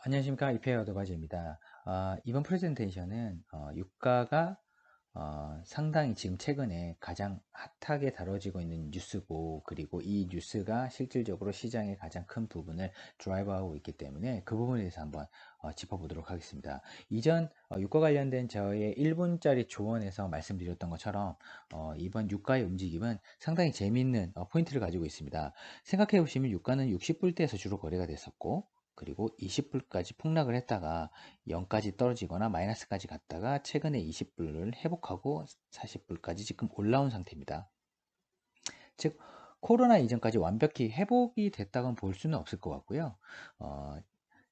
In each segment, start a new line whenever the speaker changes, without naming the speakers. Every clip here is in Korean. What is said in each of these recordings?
안녕하십니까 이페어 어드바이저입니다. 어, 이번 프레젠테이션은 어, 유가가 어, 상당히 지금 최근에 가장 핫하게 다뤄지고 있는 뉴스고 그리고 이 뉴스가 실질적으로 시장의 가장 큰 부분을 드라이브하고 있기 때문에 그 부분에 대해서 한번 어, 짚어보도록 하겠습니다. 이전 어, 유가 관련된 저의 1분짜리 조언에서 말씀드렸던 것처럼 어, 이번 유가의 움직임은 상당히 재미있는 어, 포인트를 가지고 있습니다. 생각해 보시면 유가는 60불대에서 주로 거래가 됐었고 그리고 20불까지 폭락을 했다가 0까지 떨어지거나 마이너스까지 갔다가 최근에 20불을 회복하고 40불까지 지금 올라온 상태입니다. 즉 코로나 이전까지 완벽히 회복이 됐다고는 볼 수는 없을 것 같고요. 어,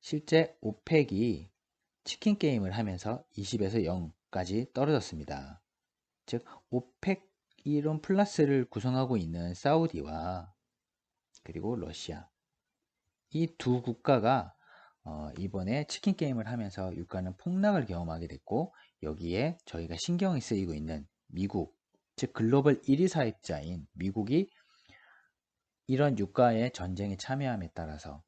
실제 오펙이 치킨 게임을 하면서 20에서 0까지 떨어졌습니다. 즉 오펙 이론 플러스를 구성하고 있는 사우디와 그리고 러시아 이 두 국가가 어, 이번에 치킨 게임을 하면서 유가는 폭락을 경험하게 됐고 여기에 저희가 신경이 쓰이고 있는 미국 즉 글로벌 1위 사입자인 미국이 이런 유가의 전쟁에 참여함에 따라서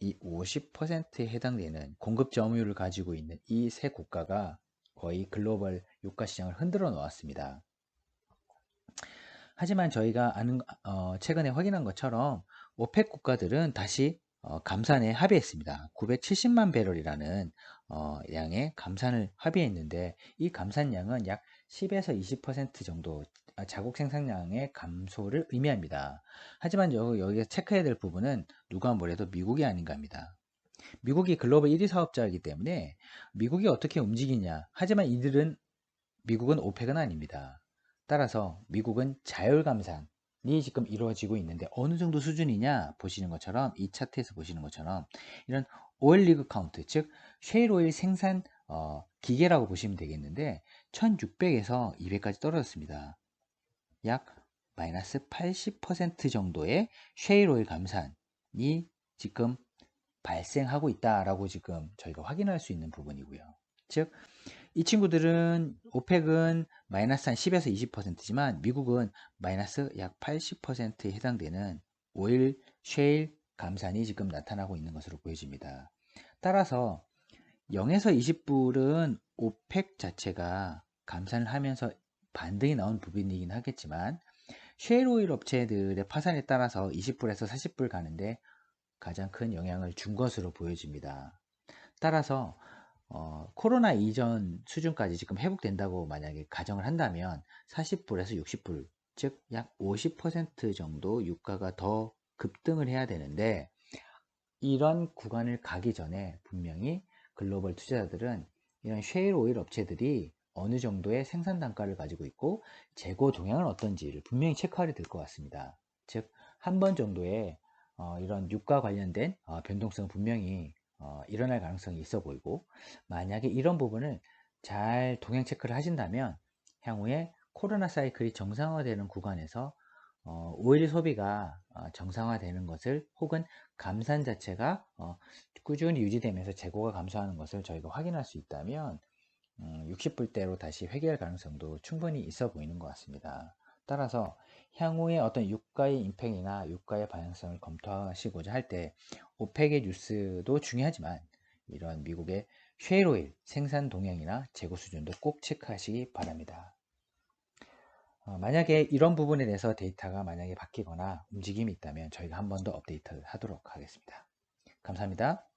이 50%에 해당되는 공급 점유율을 가지고 있는 이 세 국가가 거의 글로벌 유가 시장을 흔들어 놓았습니다. 하지만 저희가 아는 어, 최근에 확인한 것처럼 오펙 국가들은 다시 어, 감산에 합의했습니다. 970만 배럴이라는 어, 양의 감산을 합의했는데 이 감산량은 약 10에서 20% 정도 아, 자국 생산량의 감소를 의미합니다. 하지만 여기서 체크해야 될 부분은 누가 뭐래도 미국이 아닌가 합니다. 미국이 글로벌 1위 사업자이기 때문에 미국이 어떻게 움직이냐 하지만 이들은 미국은 오펙은 아닙니다. 따라서 미국은 자율 감산 이 지금 이루어지고 있는데 어느 정도 수준이냐 보시는 것처럼 이 차트에서 보시는 것처럼 이런 오일 리그 카운트 즉 쉐일 오일 생산 어, 기계라고 보시면 되겠는데 1600에서 200까지 떨어졌습니다. 약 마이너스 80% 정도의 쉐일 오일 감산이 지금 발생하고 있다라고 지금 저희가 확인할 수 있는 부분이고요. 즉 이 친구들은 오펙은 마이너스 한 10에서 20%지만 미국은 마이너스 약 80%에 해당되는 오일 쉐일 감산이 지금 나타나고 있는 것으로 보여집니다. 따라서 0에서 20불은 오펙 자체가 감산을 하면서 반등이 나온 부분이긴 하겠지만 쉐일 오일 업체들의 파산에 따라서 20불에서 40불 가는데 가장 큰 영향을 준 것으로 보여집니다. 따라서 어, 코로나 이전 수준까지 지금 회복된다고 만약에 가정을 한다면 40불에서 60불 즉 약 50% 정도 유가가 더 급등을 해야 되는데 이런 구간을 가기 전에 분명히 글로벌 투자자들은 이런 쉐일 오일 업체들이 어느 정도의 생산 단가를 가지고 있고 재고 동향은 어떤지를 분명히 체크하게 될것 같습니다. 즉 한 번 정도의 어, 이런 유가 관련된 어, 변동성은 분명히 어, 일어날 가능성이 있어 보이고 만약에 이런 부분을 잘 동향 체크를 하신다면 향후에 코로나 사이클이 정상화되는 구간에서 어, 오일 소비가 어, 정상화되는 것을 혹은 감산 자체가 어, 꾸준히 유지되면서 재고가 감소하는 것을 저희가 확인할 수 있다면 음, 60불대로 다시 회귀할 가능성도 충분히 있어 보이는 것 같습니다. 따라서 향후에 어떤 유가의 임팩이나 유가의 방향성을 검토하시고자 할 때 오펙의 뉴스도 중요하지만 이런 미국의 쉐일오일 생산 동향이나 재고 수준도 꼭 체크하시기 바랍니다. 어, 만약에 이런 부분에 대해서 데이터가 만약에 바뀌거나 움직임이 있다면 저희가 한 번 더 업데이트 하도록 하겠습니다. 감사합니다.